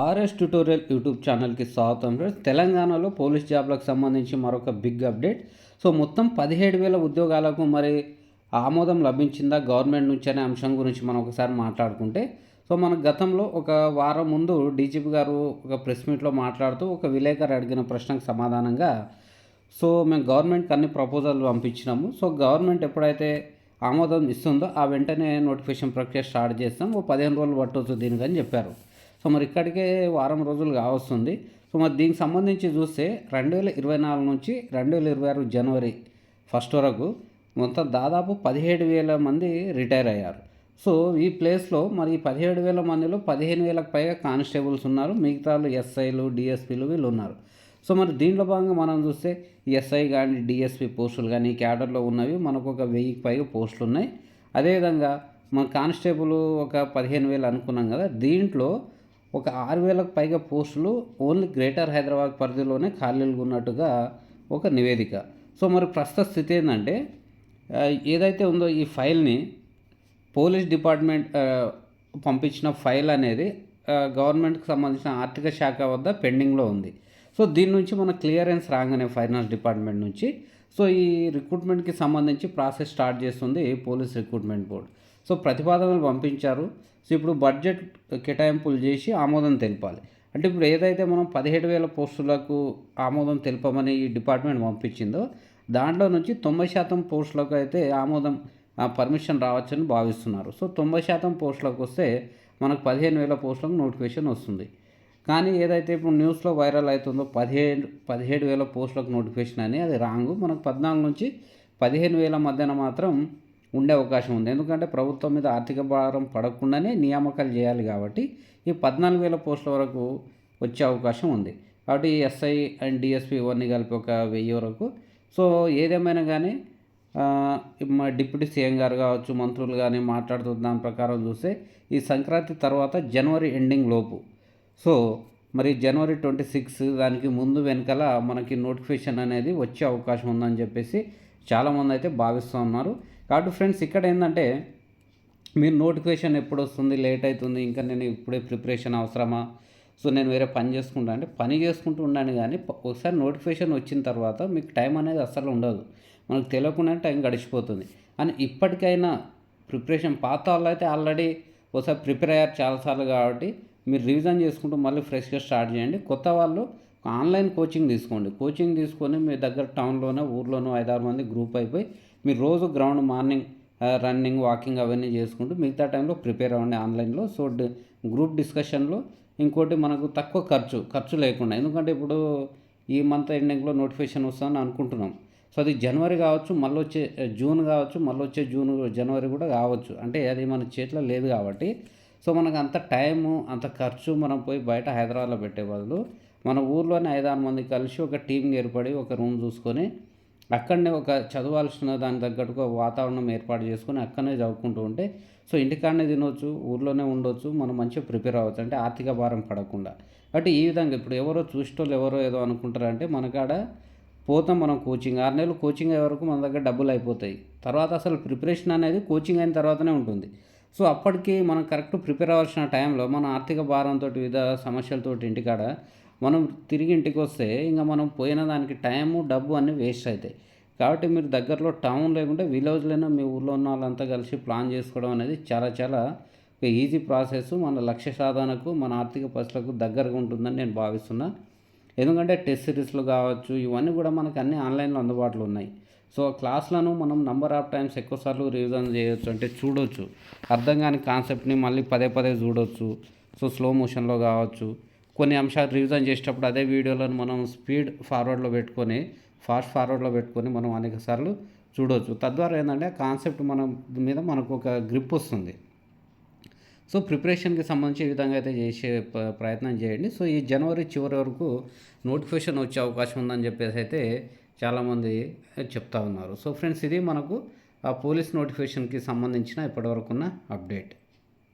RS tutorial YouTube ఛానల్కి స్వాగతం friends తెలంగాణలో పోలీస్ జాబ్లకు సంబంధించి మరొక బిగ్ అప్డేట్ సో మొత్తం పదిహేడు వేల ఉద్యోగాలకు మరి ఆమోదం లభించిందా గవర్నమెంట్ నుంచి అనే అంశం గురించి మనం ఒకసారి మాట్లాడుకుంటే. సో మన గతంలో ఒక వారం ముందు డీజీపీ గారు ఒక ప్రెస్ మీట్లో మాట్లాడుతూ ఒక విలేకరు అడిగిన ప్రశ్నకు సమాధానంగా సో మేము గవర్నమెంట్కి అన్ని ప్రపోజల్ పంపించినాము. సో గవర్నమెంట్ ఎప్పుడైతే ఆమోదం ఇస్తుందో ఆ వెంటనే నోటిఫికేషన్ ప్రక్రియ స్టార్ట్ చేస్తాం. ఓ పదిహేను రోజులు పట్టవచ్చు దీనికని చెప్పారు. సో మరి ఇక్కడికే వారం రోజులు కావస్తుంది. సో మరి దీనికి సంబంధించి చూస్తే రెండు వేల ఇరవై నాలుగు నుంచి రెండు వేల ఇరవై ఆరు జనవరి ఫస్ట్ వరకు మొత్తం దాదాపు పదిహేడు వేల మంది రిటైర్ అయ్యారు. సో ఈ ప్లేస్లో మరి పదిహేడు వేల మందిలో పదిహేను వేలకు పైగా కానిస్టేబుల్స్ ఉన్నారు. మిగతాలు ఎస్ఐలు డిఎస్పీలు వీళ్ళు ఉన్నారు. సో మరి దీంట్లో భాగంగా మనం చూస్తే ఎస్ఐ కానీ డిఎస్పి పోస్టులు కానీ క్యాడర్లో ఉన్నవి మనకు ఒక వెయ్యికి పైగా పోస్టులు ఉన్నాయి అదేవిధంగా మన కానిస్టేబుల్ ఒక పదిహేను వేలు అనుకున్నాం కదా దీంట్లో ఒక ఆరు వేలకు పైగా పోస్టులు ఓన్లీ గ్రేటర్ హైదరాబాద్ పరిధిలోనే ఖాళీలు ఉన్నట్టుగా ఒక నివేదిక. సో మరి ప్రస్తుత స్థితి ఏంటంటే ఏదైతే ఉందో ఈ ఫైల్ని పోలీస్ డిపార్ట్మెంట్ పంపించిన ఫైల్ అనేది గవర్నమెంట్కి సంబంధించిన ఆర్థిక శాఖ వద్ద పెండింగ్లో ఉంది. సో దీని నుంచి మన క్లియరెన్స్ రాగానే ఫైనాన్స్ డిపార్ట్మెంట్ నుంచి. సో ఈ రిక్రూట్మెంట్కి సంబంధించి ప్రాసెస్ స్టార్ట్ చేస్తుంది పోలీస్ రిక్రూట్మెంట్ బోర్డ్. సో ప్రతిపాదనలు పంపించారు. సో ఇప్పుడు బడ్జెట్ కేటాయింపులు చేసి ఆమోదం తెలిపాలి. అంటే ఇప్పుడు ఏదైతే మనం పదిహేడు వేల పోస్టులకు ఆమోదం తెలపమని ఈ డిపార్ట్మెంట్ పంపించిందో దాంట్లో నుంచి తొంభై శాతం పోస్టులకు అయితే ఆమోదం పర్మిషన్ రావచ్చని భావిస్తున్నారు. సో తొంభై శాతం పోస్టులకు వస్తే మనకు పదిహేను వేల పోస్టులకు నోటిఫికేషన్ వస్తుంది. కానీ ఏదైతే ఇప్పుడు న్యూస్లో వైరల్ అవుతుందో పదిహేడు పదిహేడు వేల పోస్టులకు నోటిఫికేషన్ అని అది రాంగు. మనకు పద్నాలుగు నుంచి పదిహేను వేల మధ్యన మాత్రం ఉండే అవకాశం ఉంది. ఎందుకంటే ప్రభుత్వం మీద ఆర్థిక భారం పడకుండానే నియామకాలు చేయాలి కాబట్టి ఈ పద్నాలుగు వేల పోస్టుల వరకు వచ్చే అవకాశం ఉంది. కాబట్టి ఎస్ఐ అండ్ డిఎస్పి ఇవన్నీ కలిపి ఒక వెయ్యి వరకు. సో ఏదేమైనా కానీ మా డిప్యూటీ సీఎం గారు కావచ్చు మంత్రులు కానీ మాట్లాడుతున్న దాని ప్రకారం చూస్తే ఈ సంక్రాంతి తర్వాత జనవరి ఎండింగ్ లోపు. సో మరి జనవరి ట్వంటీ సిక్స్ దానికి ముందు వెనకాల మనకి నోటిఫికేషన్ అనేది వచ్చే అవకాశం ఉందని చెప్పేసి చాలామంది అయితే భావిస్తూ ఉన్నారు. కాబట్టి ఫ్రెండ్స్ ఇక్కడ ఏంటంటే మీరు నోటిఫికేషన్ ఎప్పుడు వస్తుంది? లేట్ అవుతుంది. ఇంకా నేను ఇప్పుడే ప్రిపరేషన్ అవసరమా? సో నేను వేరే పని చేసుకుంటా. అంటే పని చేసుకుంటూ ఉండాను కానీ ఒకసారి నోటిఫికేషన్ వచ్చిన తర్వాత మీకు టైం అనేది అస్సలు ఉండదు. మనకు తెలియకుండా టైం గడిచిపోతుంది. అని ఇప్పటికైనా ప్రిపరేషన్ పాత వాళ్ళు అయితే ఆల్రెడీ ఒకసారి ప్రిపేర్ అయ్యారు చాలాసార్లు కాబట్టి మీరు రివిజన్ చేసుకుంటూ మళ్ళీ ఫ్రెష్గా స్టార్ట్ చేయండి. కొత్త వాళ్ళు ఆన్లైన్ కోచింగ్ తీసుకోండి. కోచింగ్ తీసుకొని మీ దగ్గర టౌన్లోనే ఊర్లోనో ఐదారు మంది గ్రూప్ అయిపోయి మీరు రోజు గ్రౌండ్ మార్నింగ్ రన్నింగ్ వాకింగ్ అవన్నీ చేసుకుంటూ మిగతా టైంలో ప్రిపేర్ అవ్వండి ఆన్లైన్లో. సో గ్రూప్ డిస్కషన్లో ఇంకోటి మనకు తక్కువ ఖర్చు ఖర్చు లేకుండా. ఎందుకంటే ఇప్పుడు ఈ మంత్ ఎండింగ్లో నోటిఫికేషన్ వస్తుందని అనుకుంటున్నాం. సో అది జనవరి కావచ్చు మళ్ళీ వచ్చే జూన్ కావచ్చు మళ్ళీ వచ్చే జూన్ జనవరి కూడా కావచ్చు. అంటే అది మన చేతిలో లేదు కాబట్టి సో మనకు అంత టైము అంత ఖర్చు మనం పోయి బయట హైదరాబాద్లో పెట్టే బదులు మన ఊర్లోనే ఐదారు మంది కలిసి ఒక టీం ఏర్పడి ఒక రూమ్ చూసుకొని అక్కడనే ఒక చదవాల్సిన దాని తగ్గట్టుగా వాతావరణం ఏర్పాటు చేసుకొని అక్కడనే చదువుకుంటూ ఉంటే సో ఇంటికాడనే తినవచ్చు ఊర్లోనే ఉండొచ్చు మనం మంచిగా ప్రిపేర్ అవ్వచ్చు. అంటే ఆర్థిక భారం పడకుండా. కాబట్టి ఈ విధంగా ఇప్పుడు ఎవరో చూసేటోళ్ళు ఎవరో ఏదో అనుకుంటారంటే మనకాడ పోతాం మనం కోచింగ్. ఆరు నెలలు కోచింగ్ అయ్యే వరకు మన దగ్గర డబ్బులు అయిపోతాయి. తర్వాత అసలు ప్రిపరేషన్ అనేది కోచింగ్ అయిన తర్వాతనే ఉంటుంది. సో అప్పటికి మనం కరెక్ట్ ప్రిపేర్ అవ్వాల్సిన టైంలో మన ఆర్థిక భారంతో వివిధ సమస్యలతో ఇంటికాడ మనం తిరిగి ఇంటికి వస్తే ఇంకా మనం పోయిన దానికి టైము డబ్బు అన్నీ వేస్ట్ అవుతాయి కాబట్టి మీరు దగ్గరలో టౌన్ లేకుంటే విలేజ్లోనే మీ ఊళ్ళో ఉన్న వాళ్ళంతా కలిసి ప్లాన్ చేసుకోవడం అనేది చాలా చాలా ఒక ఈజీ ప్రాసెస్. మన లక్ష్య సాధనకు మన ఆర్థిక పరిస్థితులకు దగ్గరగా ఉంటుందని నేను భావిస్తున్నా. ఎందుకంటే టెస్ట్ సిరీస్లు కావచ్చు ఇవన్నీ కూడా మనకు అన్ని ఆన్లైన్లో అందుబాటులో ఉన్నాయి. సో క్లాస్లను మనం నంబర్ ఆఫ్ టైమ్స్ ఎక్కువసార్లు రివిజన్ చేయొచ్చు అంటే చూడొచ్చు. అర్థం కాని కాన్సెప్ట్ని మళ్ళీ పదే పదే చూడొచ్చు. సో స్లో మోషన్లో కావచ్చు. కొన్ని అంశాలు రివిజన్ చేసేటప్పుడు అదే వీడియోలను మనం స్పీడ్ ఫార్వర్డ్లో పెట్టుకొని ఫాస్ట్ ఫార్వర్డ్లో పెట్టుకొని మనం అనేక సార్లు చూడవచ్చు తద్వారా ఏంటంటే కాన్సెప్ట్ మన మీద మనకు ఒక గ్రిప్ వస్తుంది. సో ప్రిపరేషన్కి సంబంధించి ఈ విధంగా అయితే చేసే ప్రయత్నం చేయండి. సో ఈ జనవరి చివరి వరకు నోటిఫికేషన్ వచ్చే అవకాశం ఉందని చెప్పేసి అయితే చాలామంది చెప్తా ఉన్నారు. సో ఫ్రెండ్స్ ఇది మనకు ఆ పోలీస్ నోటిఫికేషన్కి సంబంధించిన ఇప్పటివరకున్న అప్డేట్.